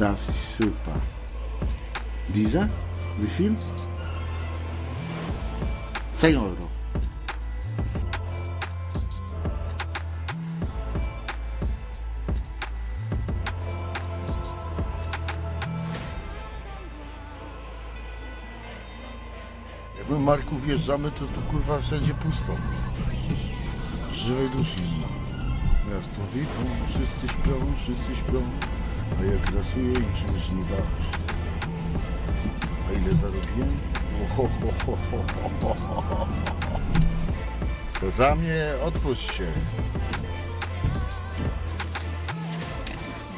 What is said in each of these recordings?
Das super. Dieser? Wie viel? 10 Euro. Jak my Marku wjeżdżamy, to tu kurwa wszędzie pusto. Żywej duszy nie ma. Miasto widzą, wszyscy śpią, wszyscy śpią. A jak rasuje im czymś żniwa. A ile zarobiłem? Sezamie, otwórz się.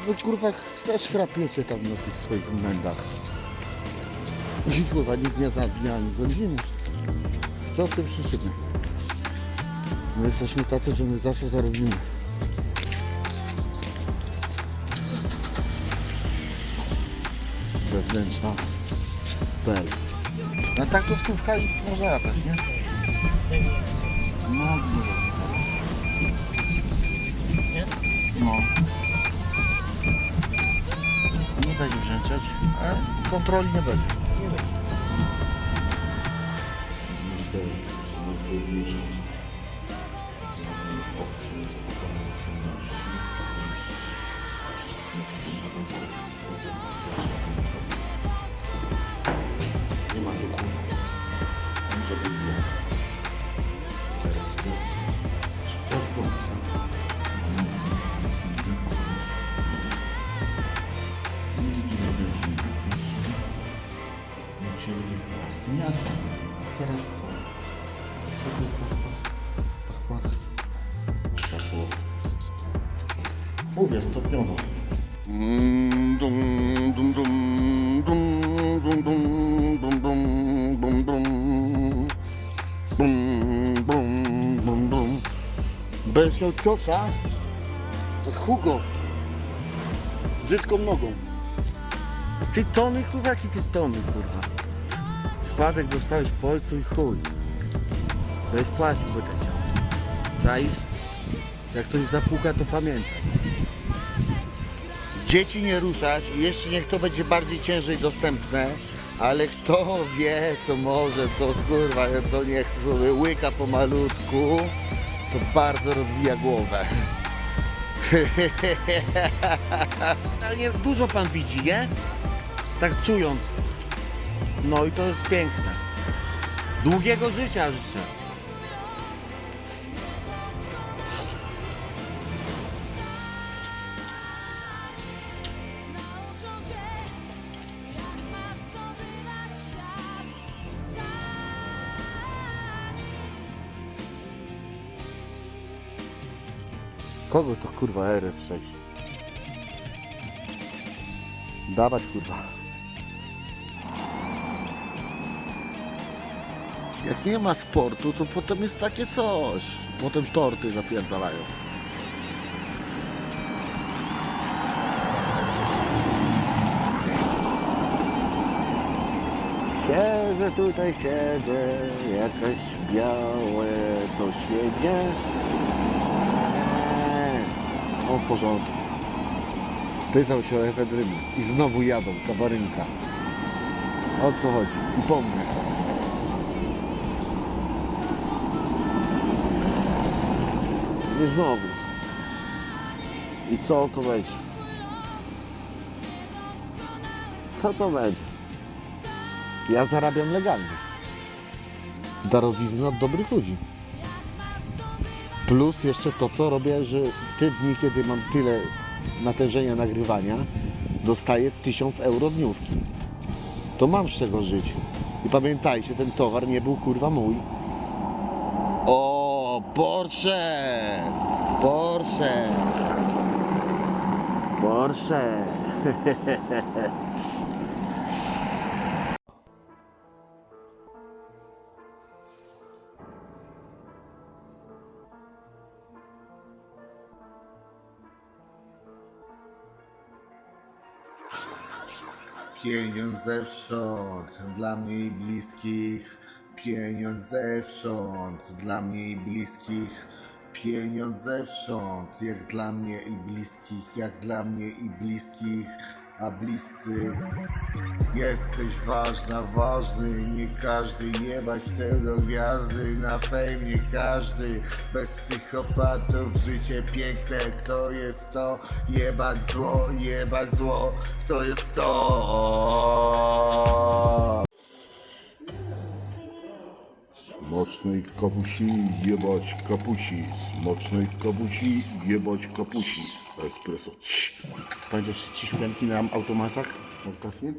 Wy kurwa też chrapiecie tam na tych swoich mędach. I kurwa nikt nie zabija ani godziny. Co z tym przyczyny? My jesteśmy tacy, że my zawsze zarobimy. Wewnętrzna bel. Na taktowcówka i może latać, nie? No, nie? No. Nie będzie brzęczeć, a kontroli nie będzie. Nie będzie. Będziesz miał ciosa od Hugo. Brzydką nogą. Ty tony, kurwa, jaki ty tony, kurwa. Spadek dostałeś po ojcu i chuj. Weź płacić, bo tak chciał. Czaisz? Jak ktoś zapuka, to pamiętaj. Dzieci nie ruszać i jeszcze niech to będzie bardziej ciężej dostępne, ale kto wie, co może, to kurwa, to niech sobie łyka pomalutku, to bardzo rozwija głowę. Ale dużo pan widzi, nie? Tak czując. No i to jest piękne. Długiego życia życzę. Kogo to kurwa RS6? Dawać kurwa. Jak nie ma sportu, to potem jest takie coś. Potem torty zapierdalają. Siedzę tutaj, siedzę, jakaś białe coś jedzie. W porządku. Pytał się o efedrynę i znowu jadą, kabarynka. O co chodzi? I po mnie. Znowu. I co to będzie? Co to będzie? Ja zarabiam legalnie. Darowizna od dobrych ludzi. Plus jeszcze to, co robię, że te dni, kiedy mam tyle natężenia nagrywania, dostaję 1000 euro dniówki. To mam z czego żyć. I pamiętajcie, ten towar nie był kurwa mój. O, Porsche! Porsche! Porsche! Pieniądz zewsząd, dla mnie i bliskich. Pieniądz zewsząd, dla mnie i bliskich. Pieniądz zewsząd, jak dla mnie i bliskich, jak dla mnie i bliskich. A bliscy. Jesteś ważna, ważny, nie każdy jebać pseudo gwiazdy Na fame nie każdy, bez psychopatów życie piękne To jest to, jebać zło, jebać zło To jest to. Smocznej kawusi jebać kapusi. Smocznej kawusi jebać kapusi Espresso Cii. Pamiętasz trzy szklanki na automatach? Automatnie?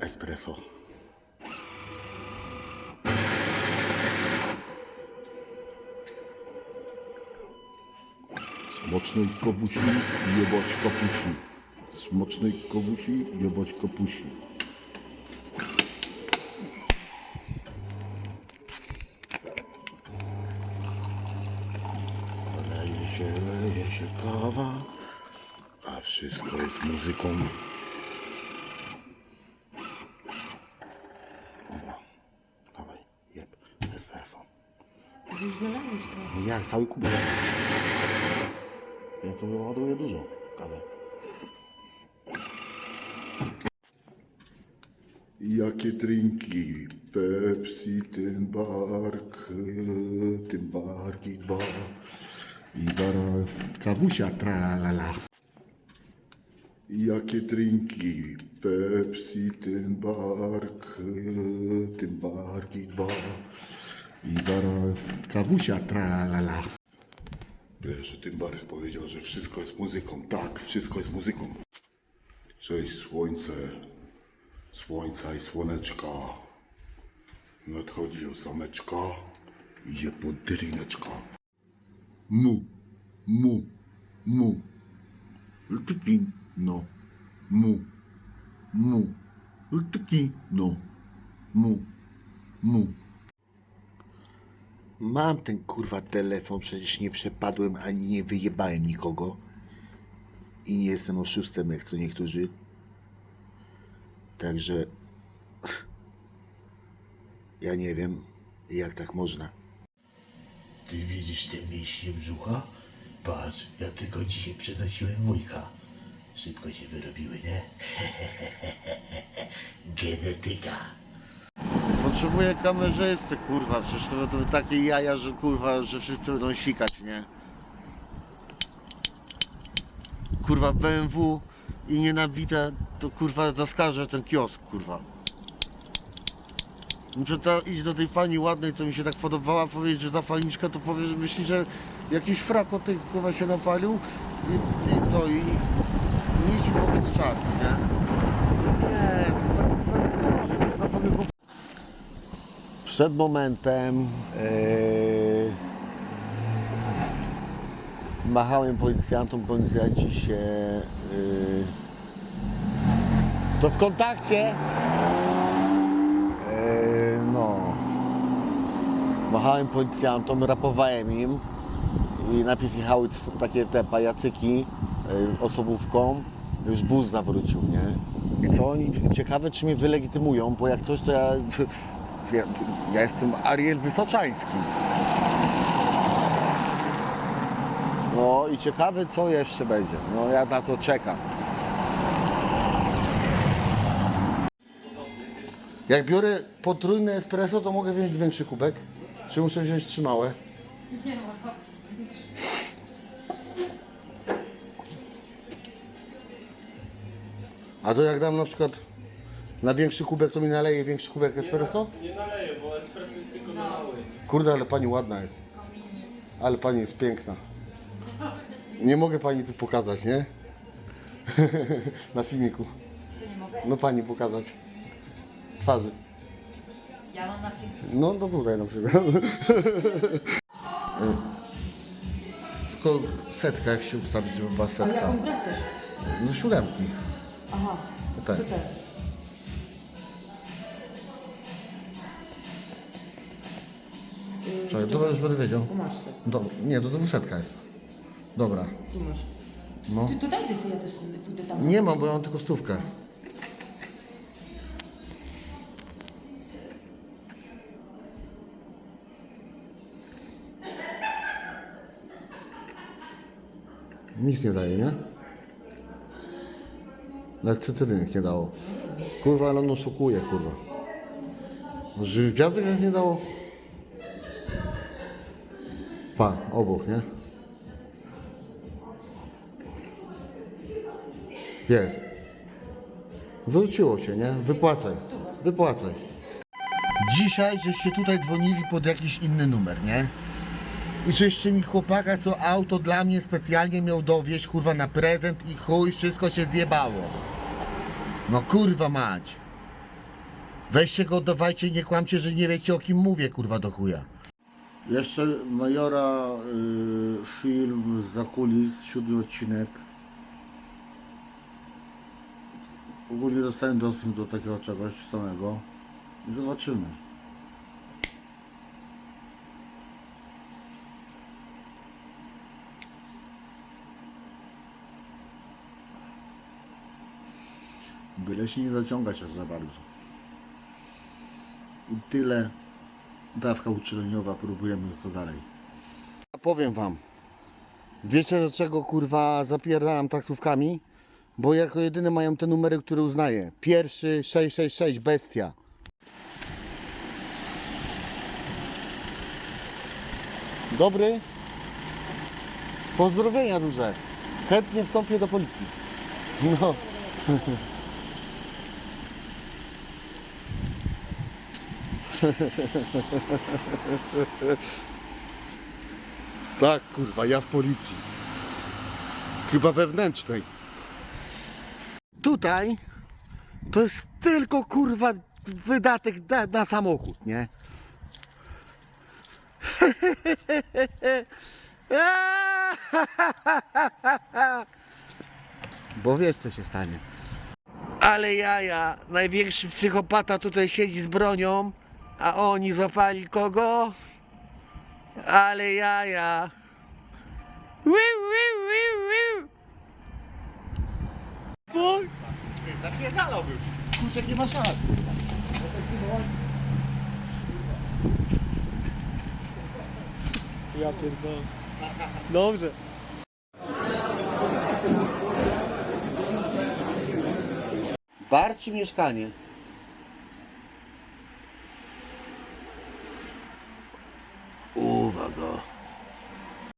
Espresso Smocznej kawusi jebać kapusi Smocznej kawusi jebać kapusi Leje się, leje się kawa, a wszystko jest muzyką. Dobra, dawaj, jeb, espresso. Już nalałeś to. No jak, cały kubek. Ja to ładuję dużo kawy. Jakie drinki? Pepsi, ten bark, ten barki dwa. I zaraz kawusia tralala. Jakie drinki? Pepsi, ten bark, ten barki dwa. I zaraz kawusia tralala. Wiesz, że ten bark powiedział, że wszystko jest muzyką. Tak, wszystko jest muzyką. Cześć słońce, słońca i słoneczka. Nadchodzi osameczka, idzie pod drineczka. Mu, mu, mu. Ltyki, no, mu, mu. Ltyki, no, mu, mu. Mam ten kurwa telefon, przecież nie przepadłem ani nie wyjebałem nikogo. I nie jestem oszustem, jak co niektórzy. Także ja nie wiem, jak tak można. Ty widzisz te mięśnie brzucha? Patrz, ja tylko dzisiaj przenosiłem wujka. Szybko się wyrobiły, nie? Genetyka. Potrzebuję kamerzysty, kurwa, przecież to będą takie jaja, że kurwa, że wszyscy będą sikać, nie? Kurwa BMW i nienabite, to kurwa zaskarżę ten kiosk, kurwa. Muszę ta, iść do tej pani ładnej, co mi się tak podobała, powiedzieć, że zapalniczka to powie, że myśli, że jakiś frak od tej kurwa się napalił i, i co, i nic wobec czarów, nie? Nie, to tak kurwa nie może, to jest naprawdę przed momentem yy, machałem policjantom, policjanci się yy, to w kontakcie yy, no machałem policjantom, rapowałem im i najpierw jechały takie te pajacyki yy, osobówką już bus zawrócił, nie? I co oni, ciekawe czy mnie wylegitymują, bo jak coś to ja ja, ja jestem Ariel Wysoczański. No i ciekawe co jeszcze będzie. No ja na to czekam. Jak biorę potrójne espresso, to mogę wziąć większy kubek? Czy muszę wziąć trzy małe? A to jak dam na przykład na większy kubek, to mi naleje większy kubek espresso? Nie naleję, bo espresso jest tylko na mały. Kurde, ale pani ładna jest. Ale pani jest piękna. Nie mogę pani tu pokazać, nie? Na filmiku. Co nie mogę? No pani pokazać. Twarzy. Ja mam na film. No to tutaj na przykład. Tylko setka, jak się ustawić, żeby była A setka. jaką grę chcesz? No siódemki. Aha. Tak. To ten. Yy, Czekaj, to- dobra, już będę wiedział. Tu masz set. Do, nie, to dwusetka jest. Dobra. Tu masz. No. Ty to daj dychę, ja też pójdę tam. Nie mam, bo ja mam tylko stówkę. Nic nie daje, nie? Nawet cytrynek nie dało. Kurwa, ale ono szokuje, kurwa. Że gwiazdek jak nie dało? Pa, obok, nie? Jest. Zwróciło się, nie? Wypłacaj. Wypłacaj. Dzisiaj żeście tutaj dzwonili pod jakiś inny numer, nie? I żeście mi chłopaka, co auto dla mnie specjalnie miał dowieść, kurwa, na prezent i chuj, wszystko się zjebało. No kurwa mać. Weźcie go, dawajcie nie kłamcie, że nie wiecie o kim mówię, kurwa, do chuja. Jeszcze Majora y, film z zakulis, siódmy odcinek. Ogólnie dostałem dostęp do takiego czegoś samego. I zobaczymy. Byle się nie zaciągać aż za bardzo. I tyle. Dawka uczeleniowa, próbujemy co dalej. Powiem wam. Wiecie do czego kurwa zapierdalam taksówkami? Bo jako jedyne mają te numery, które uznaję. Pierwszy 666 bestia. Dobry. Pozdrowienia duże. Chętnie wstąpię do policji. No. Tak, kurwa, ja w policji. Chyba wewnętrznej. Tutaj to jest tylko kurwa wydatek na, na samochód, nie? Bo wiesz co się stanie. Ale jaja, największy psychopata tutaj siedzi z bronią, a oni złapali kogo? Ale jaja. Wiu, wiu, wiu, wiu. Fuj. Zapierdalałbym. Kurczak nie ma szans, kurwa. Ja pierdolę. Dobrze. Bar czy mieszkanie?